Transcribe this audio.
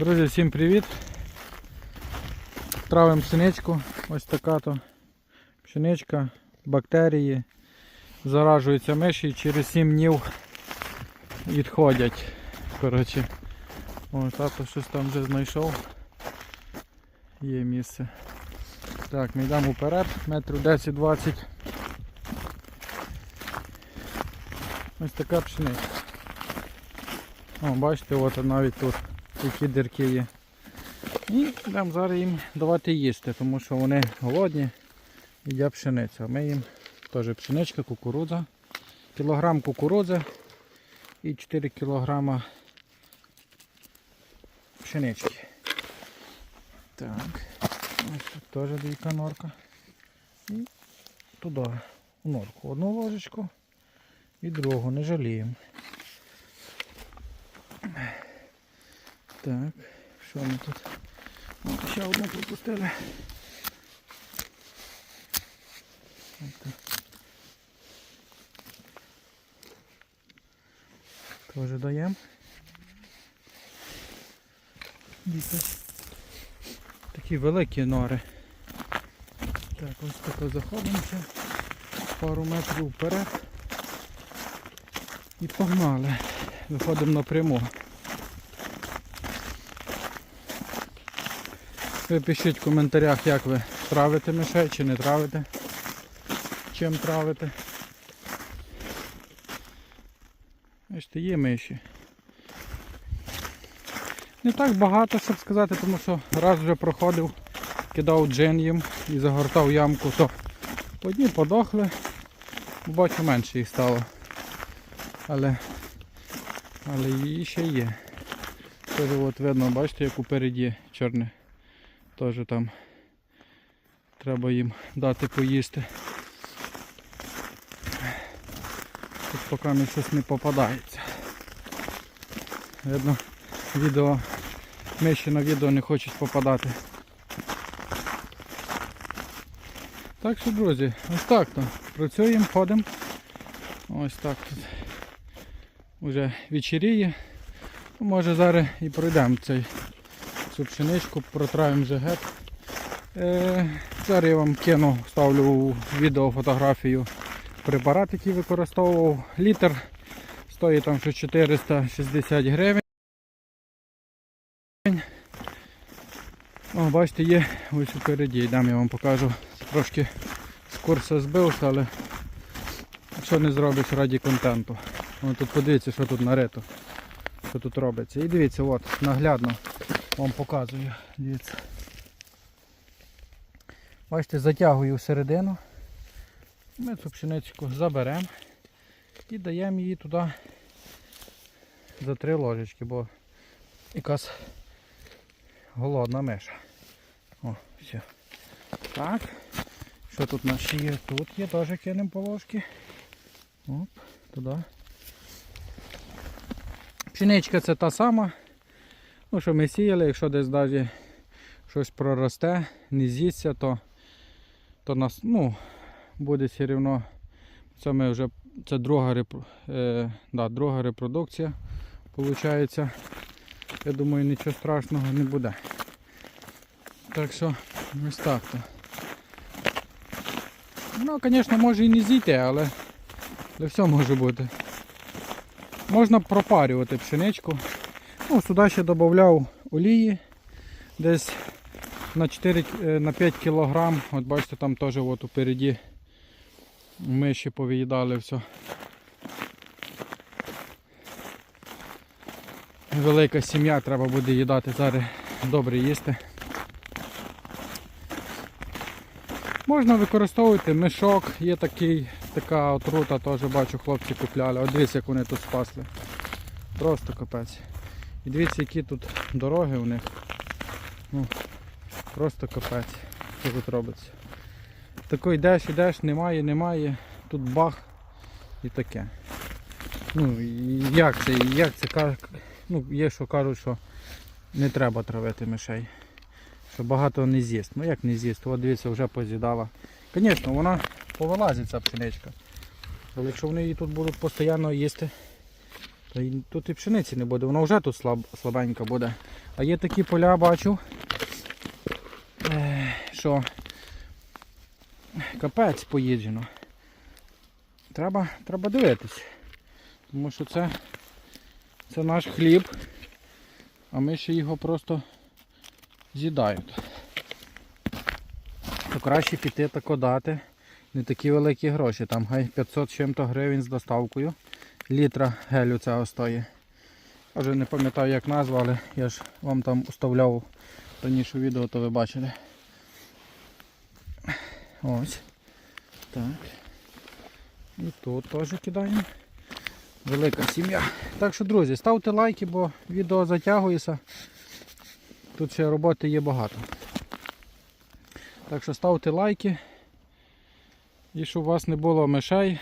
Друзі, всім привіт! Травимо пшеничку, ось така то пшеничка, бактерії, заражуються миші і через 7 днів відходять. Коротше, о, тато щось там вже знайшов. Є місце. Так, ми йдемо вперед, метрів 10-20. Ось така пшениця. О, бачите, от навіть тут які дірки є. І будемо зараз їм давати їсти, тому що вони голодні, їдять пшеницю. А ми їм теж пшеничка, кукурудза, кілограм кукурудзи і 4 кілограма пшенички. Так, ось тут теж двійка норка. І туди в норку. Одну ложечку і другу, не жаліємо. Так, що ми тут? О, ще одну пропустили. Тоже даємо. Діти. Такі великі нори. Так, ось тако заходимося. Пару метрів вперед. І погнали. Виходимо напряму. Ви пишіть в коментарях, як ви травите мишей чи не травите. Чим травите. Бачите, є миші. Не так багато, щоб сказати, тому що раз вже проходив, кидав джин їм і загортав ямку, то одні подохли, бачу менше їх стало. Але, але її ще є. Теж от видно, бачите, як упереді чорне. Теж там треба їм дати поїсти. Тут поки мені щось не попадається. Видно, відео, миші на відео не хочуть попадати. Так що, друзі, ось так то. Працюємо, ходимо. Ось так тут. Уже вечеріє. Може зараз і пройдемо цей цю пшеничку, протравимо гет. Е, зараз я вам кину, ставлю відео фотографію препарат, який використовував. Літр стоїть там що 460 гривень. О, бачите, є ось упереді, йдемо, я вам покажу. Трошки з курсу збився, але що не зробиш раді контенту. О, тут подивіться, що тут нарито, що тут робиться. І дивіться, от, наглядно вам показую. Дивіться. Бачите, затягую всередину. Ми цю пшеничку заберемо і даємо її туди за три ложечки, бо якась голодна миша. О, все. Так. Що тут наші є? Тут є, теж кинемо по ложки. Оп, туди. Пшеничка це та сама. Ну, що ми сіяли, якщо десь навіть щось проросте, не з'їсться, то, то нас ну, буде все рівно. Це ми вже це друга, репро- е, да, друга репродукція. Виходить. Я думаю, нічого страшного не буде. Так що ось так то. Ну, звісно, може і не зійти, але, але все може бути. Можна пропарювати пшеничку. Ну, сюди ще додавав олії десь на 4, е, на 5 кг. От бачите, там теж от упереді миші повиїдали все. Велика сім'я, треба буде їдати зараз добре їсти. Можна використовувати мішок, є такий, така отрута, теж бачу хлопці купляли. От дивіться, як вони тут спасли. Просто капець. І дивіться, які тут дороги у них. Ну, Просто капець, що тут робиться. Тако йдеш, йдеш, немає, немає, тут бах і таке. Ну, як це, як це ну, є, що кажуть, що не треба травити мишей. Що багато не з'їсть. Ну як не з'їсть? От дивіться, вже поз'їдала. Звісно, вона повилазить ця пшеничка. Але якщо вони її тут будуть постійно їсти, й тут і пшениці не буде, вона вже тут слаб, слабенька буде. А є такі поля, бачу, що капець поїджено. Треба, треба дивитись. Тому що це, це наш хліб, а ми ще його просто з'їдають. То краще піти тако дати. Не такі великі гроші, там хай 500 з чим-то гривень з доставкою. Літра гелю цього стоїть. Я вже не пам'ятаю як назва, але я ж вам там уставляв раніше відео, то ви бачили. Ось. Так. І тут теж кидаємо. Велика сім'я. Так що, друзі, ставте лайки, бо відео затягується. Тут ще роботи є багато. Так що ставте лайки. І щоб у вас не було мишей.